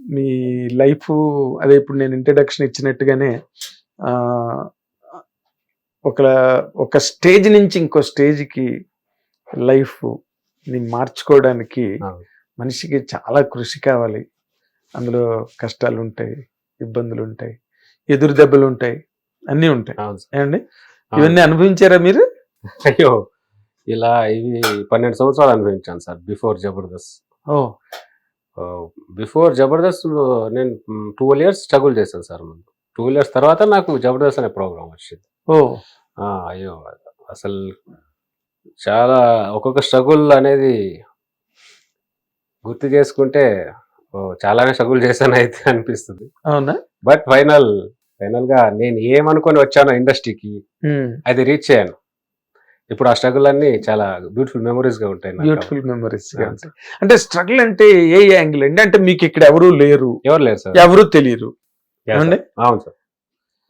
మీ life అదే ఇప్పుడు నేను ఇంట్రడక్షన్ ఇచ్చినట్టుగానే ఒక ఒక స్టేజ్ నుంచి ఇంకో స్టేజ్కి లైఫ్ని మార్చుకోవడానికి. మనిషికి చాలా కృషి కావాలి అందులో కష్టాలు ఉంటాయి ఇబ్బందులు ఉంటాయి ఎదురు దెబ్బలు ఉంటాయి అన్నీ ఉంటాయి. ఏమండి. ఇవన్నీ అనుభవించారా మీరు అయ్యో ఇలా ఇవి పన్నెండు సంవత్సరాలు అనుభవించాను సార్ బిఫోర్ జబర్దస్త్ ఓ బిఫోర్ జబర్దస్త్ నేను ట్వెల్వ్ ఇయర్స్ స్ట్రగుల్ చేశాను సార్ ముందు. ట్వెల్వ్ ఇయర్స్ తర్వాత నాకు జబర్దస్త్ అనే ప్రోగ్రామ్ వచ్చింది. ఓ. అయ్యో అసలు చాలా ఒక్కొక్క స్ట్రగుల్ అనేది గుర్తు చేసుకుంటే ఓ, చాలానే స్ట్రగుల్ చేశాను అయితే అనిపిస్తుంది. అవునా? బట్ ఫైనల్ ఫైనల్గా నేను ఏమనుకొని వచ్చానో ఇండస్ట్రీకి. అది రీచ్ అయ్యాను. ఇప్పుడు ఆ స్ట్రగుల్ అన్ని చాలా బ్యూటిఫుల్ మెమరీస్గా ఉంటాయి. Beautiful memories. అంటే స్ట్రగుల్ అంటే ఏ యాంగిల్ అండి? అంటే మీకు ఇక్కడ ఎవరు లేరు. ఎవరు లేరు సార్? ఎవరు తెలియరు. అవును సార్.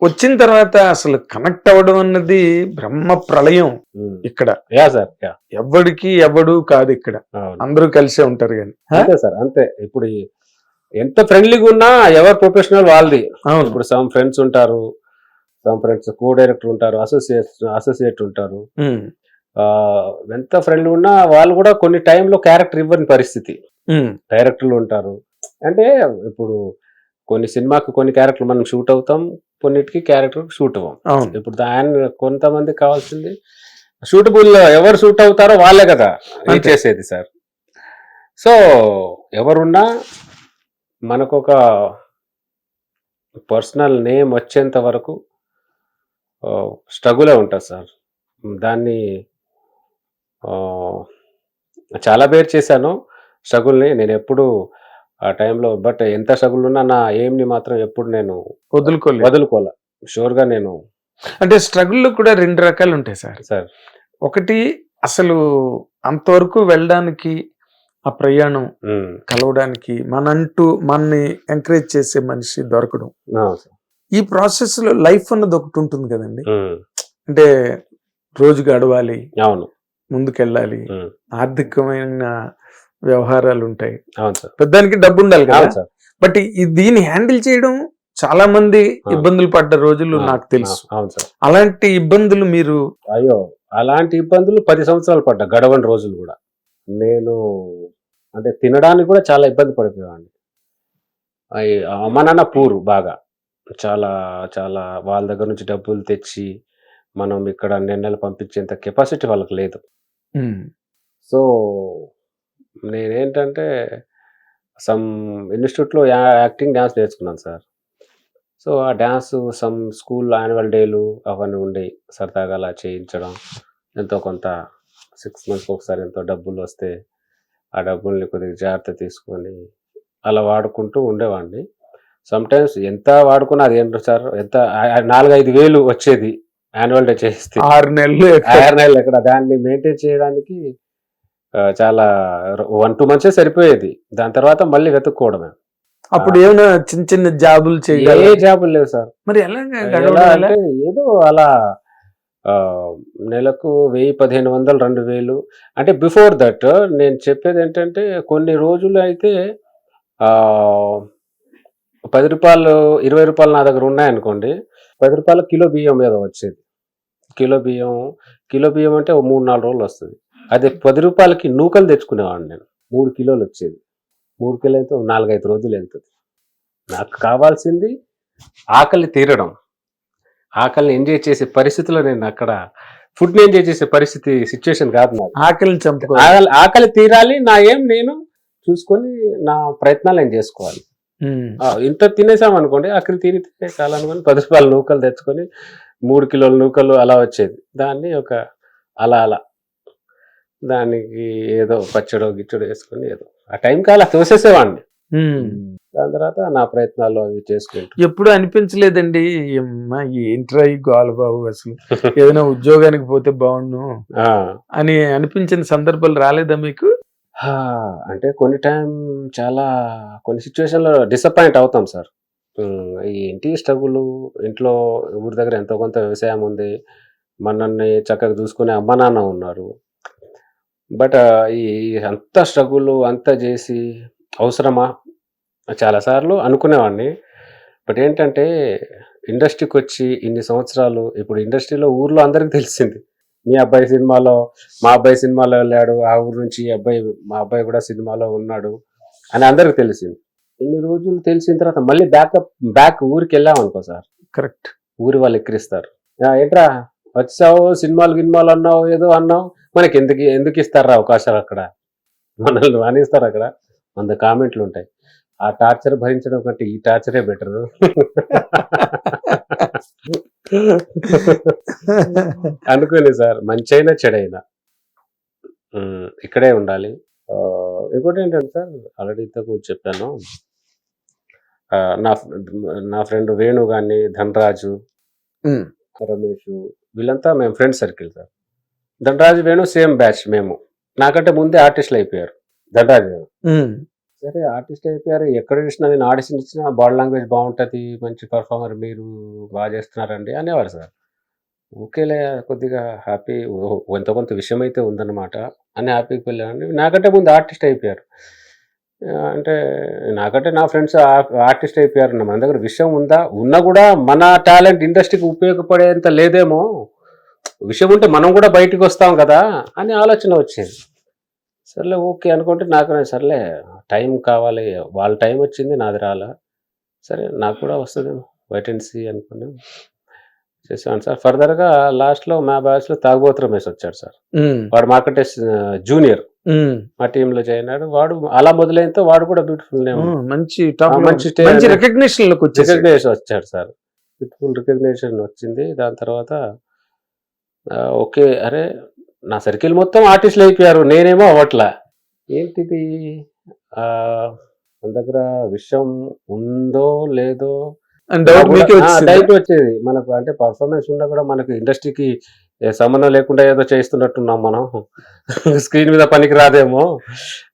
వచ్చిన తర్వాత అసలు కనెక్ట్ అవ్వడం అన్నది బ్రహ్మ ప్రళయం ఇక్కడ. యా సార్ యా ఎవడికి ఎవడు కాదు ఇక్కడ. అందరూ కలిసే ఉంటారు కానీ. అంతే సార్ అంతే. ఇప్పుడు ఎంత ఫ్రెండ్లీగా ఉన్నా ఎవరు ప్రొఫెషనల్ వాళ్ళది. అవును. ఇప్పుడు సమ్ ఫ్రెండ్స్ ఉంటారు. ఫ్రెండ్స్ కో డైరెక్టర్ ఉంటారు అసోసియేట్ అసోసియేట్ ఉంటారు. ఎంత ఫ్రెండ్లీ ఉన్నా వాళ్ళు కూడా కొన్ని టైంలో క్యారెక్టర్ ఇవ్వని పరిస్థితి. డైరెక్టర్లు ఉంటారు. అంటే ఇప్పుడు కొన్ని సినిమాకి కొన్ని క్యారెక్టర్లు మనం షూట్ అవుతాం కొన్నిటికి క్యారెక్టర్ షూట్ అవ్వం. ఇప్పుడు ఆయన కొంతమంది కావాల్సింది షూటబుల్ ఎవరు షూట్ అవుతారో వాళ్ళే కదా. చేసేది సార్. సో ఎవరున్నా మనకు ఒక పర్సనల్ నేమ్ వచ్చేంత వరకు స్ట్రగులే ఉంటుంది సార్. దాన్ని చాలా పేరు చేశాను స్ట్రగుల్ని. నేను ఎప్పుడు ఆ టైంలో బట్ ఎంత స్ట్రగుల్ ఉన్నా నా ఎయిమ్ని మాత్రం ఎప్పుడు నేను వదులుకోలేదు. వదులుకోలే షూర్గా నేను అంటే స్ట్రగుల్ కూడా రెండు రకాలు ఉంటాయి సార్. సార్. ఒకటి అసలు అంతవరకు వెళ్ళడానికి ఆ ప్రయాణం కలవడానికి మనంటూ మనని ఎంకరేజ్ చేసే మనిషి దొరకడం. ఈ ప్రాసెస్లో లైఫ్ అన్నది ఒకటి ఉంటుంది కదండి. అంటే రోజు గడవాలి అవును. ముందుకెళ్ళాలి ఆర్థికమైన వ్యవహారాలు ఉంటాయి. అవును సార్. పెద్దానికి డబ్బు ఉండాలి కదా. బట్ దీన్ని హ్యాండిల్ చేయడం చాలా మంది. ఇబ్బందులు పడ్డ రోజులు నాకు తెలుసు. ఆ, అవును సార్. అలాంటి ఇబ్బందులు మీరు అయ్యో అలాంటి ఇబ్బందులు పది సంవత్సరాలు పడ్డా గడవని రోజులు కూడా. నేను అంటే తినడానికి కూడా చాలా ఇబ్బంది అయ్యి- అమ్మ నాన్న పూరు బాగా. చాలా చాలా వాళ్ళ దగ్గర నుంచి డబ్బులు తెచ్చి మనం ఇక్కడ నెలలు పంపించేంత కెపాసిటీ వాళ్ళకి లేదు. సో నేనేంటంటే సమ్ ఇన్స్టిట్యూట్లో యాక్టింగ్ డ్యాన్స్ నేర్చుకున్నాను సార్. సో ఆ డ్యాన్స్ సమ్ స్కూల్ యాన్యువల్ డేలు అవన్నీ ఉండి సరదాగా అలా చేయించడం ఎంతో కొంత సిక్స్ మంత్స్కి ఒకసారి ఎంతో డబ్బులు వస్తే ఆ డబ్బుల్ని కొద్దిగా జాగ్రత్త తీసుకొని అలా వాడుకుంటూ ఉండేవాడిని. సమ్ టైమ్స్ ఎంత వాడుకున్నా అది ఏంటో సార్ ఎంత ఆ నాలుగైదు వేలు వచ్చేది యాన్యువల్ డే చేస్తే. ఆరు నెలలు ఆరు నెలలు ఎక్కడ? దాన్ని మెయింటైన్ చేయడానికి చాలా వన్ టూ మంత్సే సరిపోయేది. దాని తర్వాత మళ్ళీ వెతుక్కోవడమే. అప్పుడు ఏమైనా చిన్న చిన్న జాబులు ఏ చేయాలి జాబులు లేవు సార్. మరి ఎలా? అంటే ఏదో అలా నెలకు వెయ్యి పదిహేను వందలు రెండు వేలు. అంటే బిఫోర్ దట్ నేను చెప్పేది ఏంటంటే కొన్ని రోజులు అయితే ఆ, పది రూపాయలు ఇరవై రూపాయలు నా దగ్గర ఉన్నాయనుకోండి పది రూపాయలు కిలో బియ్యం మీద వచ్చేది. కిలో బియ్యం కిలో బియ్యం అంటే ఓ మూడు నాలుగు రోజులు వస్తుంది. అదే పది రూపాయలకి నూకలు తెచ్చుకునేవాడిని నేను. మూడు కిలోలు వచ్చేది. మూడు కిలో అయితే నాలుగైదు రోజులు వెళ్తుంది. నాకు కావాల్సింది ఆకలి తీరడం. ఆకలిని ఎంజాయ్ చేసే పరిస్థితిలో నేను అక్కడ ఫుడ్ని ఎంజాయ్ చేసే పరిస్థితి సిచ్యువేషన్ కాదు నాకు ఆకలిని చంపుకో ఆకలి ఆకలి తీరాలి నా ఏం నేను చూసుకొని నా ప్రయత్నాలు నేను చేసుకోవాలి. ఇంత తినేసాం అనుకోండి ఆకలి తీరితే చాలనుకొని పది రూపాయల నూకలు తెచ్చుకొని మూడు కిలోల నూకలు అలా వచ్చేది. దాన్ని ఒక అలా అలా దానికి ఏదో పచ్చడో గిచ్చడో వేసుకొని ఏదో. ఆ టైంకి అలా తోసేసేవాడిని. దాని తర్వాత నా ప్రయత్నాలు అవి చేసుకుంటూ. ఎప్పుడు అనిపించలేదండి ఏంట్రా ఈ గోలబాబు అసలు? ఏదైనా ఉద్యోగానికి పోతే బాగుండు అని అనిపించిన సందర్భాలు రాలేదా మీకు? అంటే కొన్ని టైం చాలా కొన్ని సిచ్యువేషన్లో డిసప్పాయింట్ అవుతాం సార్. ఏంటి స్ట్రగుల్ ఇంట్లో ఊరి దగ్గర ఎంతో కొంత వ్యవసాయం ఉంది. మనల్ని చక్కగా చూసుకునే అమ్మ నాన్న ఉన్నారు. బట్ ఈ అంత స్ట్రగుల్ అంతా చేసి అవసరమా? చాలాసార్లు అనుకునేవాడిని. బట్ ఏంటంటే ఇండస్ట్రీకి వచ్చి ఇన్ని సంవత్సరాలు ఇప్పుడు ఇండస్ట్రీలో ఊర్లో అందరికీ తెలిసింది. మీ అబ్బాయి సినిమాలో మా అబ్బాయి సినిమాలో వెళ్ళాడు ఆ ఊరు నుంచి ఈ అబ్బాయి మా అబ్బాయి కూడా సినిమాలో ఉన్నాడు అని అందరికి తెలిసింది. ఇన్ని రోజులు తెలిసిన తర్వాత మళ్ళీ బ్యాకప్ బ్యాక్ ఊరికి వెళ్ళాం అనుకో సార్. కరెక్ట్ ఊరి వాళ్ళు ఎక్కిరిస్తారు. "ఆ, ఏంట్రా వచ్చావు సినిమాలు గిన్మాలు అన్నావు ఏదో అన్నావు మనకి ఎందుకు ఎందుకు ఇస్తారా అవకాశాలు అక్కడ? మనల్ని రానిస్తారు అక్కడ. వంద కామెంట్లు ఉంటాయి. ఆ టార్చర్ భరించడం కంటే ఈ టార్చరే బెటర్. అనుకోండి సార్ మంచైనా చెడైనా. ఇక్కడే ఉండాలి. ఇంకోటి ఏంటంటే సార్ ఆల్రెడీ ఇంతకు చెప్పాను. నా నా ఫ్రెండ్ వేణు కానీ ధనరాజు రమేష్ వీళ్ళంతా మేము friend circle sir. Dhanaraju Venu same batch మేము. నాకంటే ముందే ఆర్టిస్టులు అయిపోయారు. ధనరాజు. వేణు సరే ఆర్టిస్ట్ అయిపోయారు. ఎక్కడ చూసినా నేను ఆడిషన్ ఇచ్చినా బాడీ లాంగ్వేజ్ బాగుంటుంది మంచి పర్ఫార్మర్ మీరు బాగా చేస్తున్నారండి అనేవారు సార్. ఓకేలే కొద్దిగా హ్యాపీ కొంత కొంత విషయం అయితే ఉందన్నమాట. అని హ్యాపీకి వెళ్ళాను నాకంటే ముందు ఆర్టిస్ట్ అయిపోయారు. అంటే నాకంటే నా ఫ్రెండ్స్ ఆర్టిస్ట్ అయిపోయారు మన దగ్గర విషయం ఉందా? ఉన్నా కూడా మన టాలెంట్ ఇండస్ట్రీకి ఉపయోగపడేంత లేదేమో. విషయం ఉంటే మనం కూడా బయటికి వస్తాం కదా అని ఆలోచన వచ్చేది. సర్లే ఓకే అనుకుంటే నాకు సర్లే టైం కావాలి వాళ్ళ టైం వచ్చింది నాది రాలా. సరే నాకు కూడా వస్తుందేమో వెయిట్ అండ్ సీ అనుకుని చేసాను సార్. ఫర్దర్గా లాస్ట్లో మా బ్యాచ్లో తాగుబోతు రమేష్ వచ్చాడు సార్. వాడు మాకంటే జూనియర్. మా టీంలో జాయిన్ అయ్యాడు. వాడు అలా మొదలైనతో వాడు కూడా బ్యూటిఫుల్ నేమ్. మంచి మంచి రికగ్నిషన్ రికగ్నేషన్ వచ్చాడు సార్. బ్యూటిఫుల్ రికగ్నేషన్ వచ్చింది. దాని తర్వాత ఓకే అరే నా సర్కిల్ మొత్తం ఆర్టిస్టులు అయిపోయారు. నేనేమో అవ్వట్లా. ఏంటిది? మన దగ్గర విషయం ఉందో లేదో డౌట్ వచ్చింది. మనకు అంటే పర్ఫార్మెన్స్ ఉన్నా కూడా మనకు ఇండస్ట్రీకి సంబంధం లేకుండా ఏదో చేస్తున్నట్టున్నాం మనం. స్క్రీన్ మీద పనికి రాదేమో.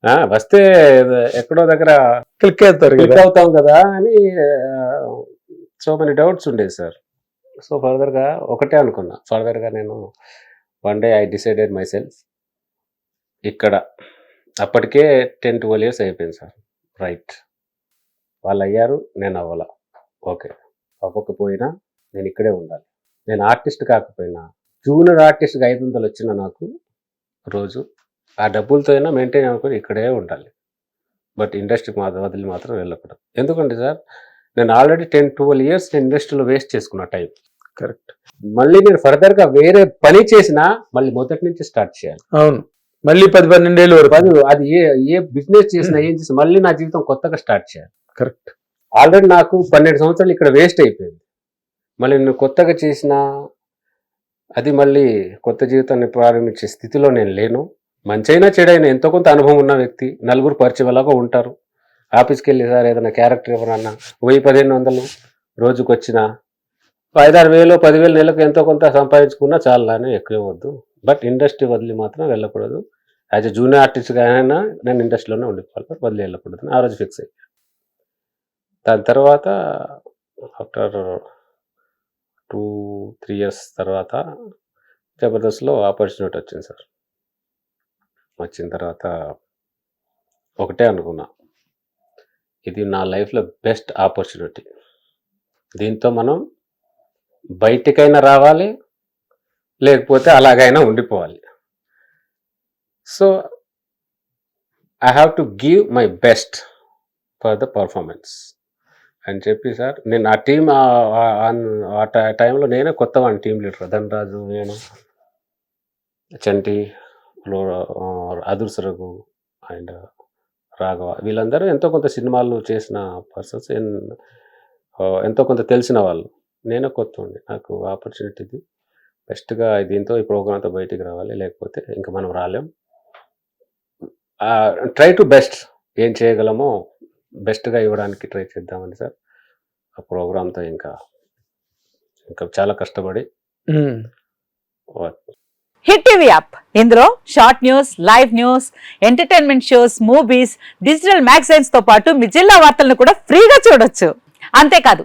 వస్తే ఎక్కడో దగ్గర క్లిక్ అవుతారు క్లిక్ అవుతాం కదా అని సో మెనీ డౌట్స్ ఉండేది సార్. సో ఫర్దర్గా ఒకటే అనుకున్నా. ఫర్దర్గా నేను one day I decided myself ఇక్కడ. అప్పటికే టెన్ ట్వెల్వ్ ఇయర్స్ అయిపోయింది సార్. రైట్ వాళ్ళు అయ్యారు నేను అవ్వాల ఓకే అవ్వకపోయినా నేను ఇక్కడే ఉండాలి. నేను ఆర్టిస్ట్ కాకపోయినా జూనియర్ ఆర్టిస్ట్కి ఐదు వందలు వచ్చిన నాకు రోజు ఆ డబ్బులతో అయినా మెయింటైన్ అనుకుని ఇక్కడే ఉండాలి. బట్ ఇండస్ట్రీకి మాత్రం వదిలి మాత్రం వెళ్ళకూడదు. ఎందుకంటే సార్ నేను ఆల్రెడీ టెన్ ట్వెల్వ్ ఇయర్స్ నేను ఇండస్ట్రీలో వేస్ట్ చేసుకున్న టైం కరెక్ట్. మళ్ళీ నేను ఫర్దర్గా వేరే పని చేసినా మళ్ళీ మొదటి నుంచి స్టార్ట్ చేయాలి. అవును. మళ్ళీ పది పన్నెండేళ్ళు వరకు. పది అది ఏ ఏ బిజినెస్ చేసినా ఏం చేసినా మళ్ళీ నా జీవితం కొత్తగా స్టార్ట్ చేయాలి. కరెక్ట్. ఆల్రెడీ నాకు పన్నెండు సంవత్సరాలు ఇక్కడ వేస్ట్ అయిపోయింది. మళ్ళీ నేను కొత్తగా చేసిన అది మళ్ళీ కొత్త జీవితాన్ని ప్రారంభించే స్థితిలో నేను లేను. మంచైనా చెడైనా ఎంతో కొంత అనుభవం ఉన్న వ్యక్తి నలుగురు పరిచయం ఎలాగో ఉంటారు. ఆఫీస్కి వెళ్ళి సార్ ఏదైనా క్యారెక్టర్ ఎవరన్నా వెయ్యి పదిహేను వందలు రోజుకి వచ్చిన ఐదారు వేలు పదివేలు నెలకు ఎంతో కొంత సంపాదించుకున్నా చాలానే ఎక్కువ వద్దు బట్ ఇండస్ట్రీ వదిలి మాత్రం వెళ్ళకూడదు. యాజ్ ఎ జూనియర్ ఆర్టిస్ట్గా అయినా నేను ఇండస్ట్రీలోనే ఉండిపోవాలి వదిలి వెళ్ళకూడదు. ఆ రోజు ఫిక్స్ అయ్యి. దాని తర్వాత ఆఫ్టర్ టూ త్రీ ఇయర్స్ తర్వాత జబర్దస్త్లో ఆపర్చునిటీ వచ్చింది సార్. వచ్చిన తర్వాత ఒకటే అనుకున్నా. ఇది నా లైఫ్లో బెస్ట్ ఆపర్చునిటీ దీంతో మనం బయటికైనా రావాలి లేకపోతే అలాగైనా ఉండిపోవాలి. So I have to give my best for the performance అని చెప్పి సార్ నేను ఆ టీం ఆ టైంలో నేనే కొత్త వాడిని టీం లీడర్ ధనరాజు నేను చంటి అదుర్స్ రఘు అండ్ రాఘవ వీళ్ళందరూ ఎంతో కొంత సినిమాలు చేసిన పర్సన్స్ ఎంతో కొంత తెలిసిన వాళ్ళు. నేనే కొత్త ఉండి నాకు ఆపర్చునిటీ ఇది. బెస్ట్గా దీంతో ఈ ప్రోగ్రామ్తో బయటికి రావాలి. లేకపోతే ఇంకా మనం రాలేం. ట్రై టు బెస్ట్ ఏం చేయగలమో బెస్ట్గా ఇవ్వడానికి ట్రై చేద్దామని సార్. ఆ ప్రోగ్రామ్తో ఇంకా ఇంకా చాలా కష్టపడి. Hit TV app. ఇందులో short news live news entertainment shows movies digital మ్యాగజైన్స్తో పాటు మీ జిల్లా వార్తలను కూడా ఫ్రీగా చూడొచ్చు. అంతేకాదు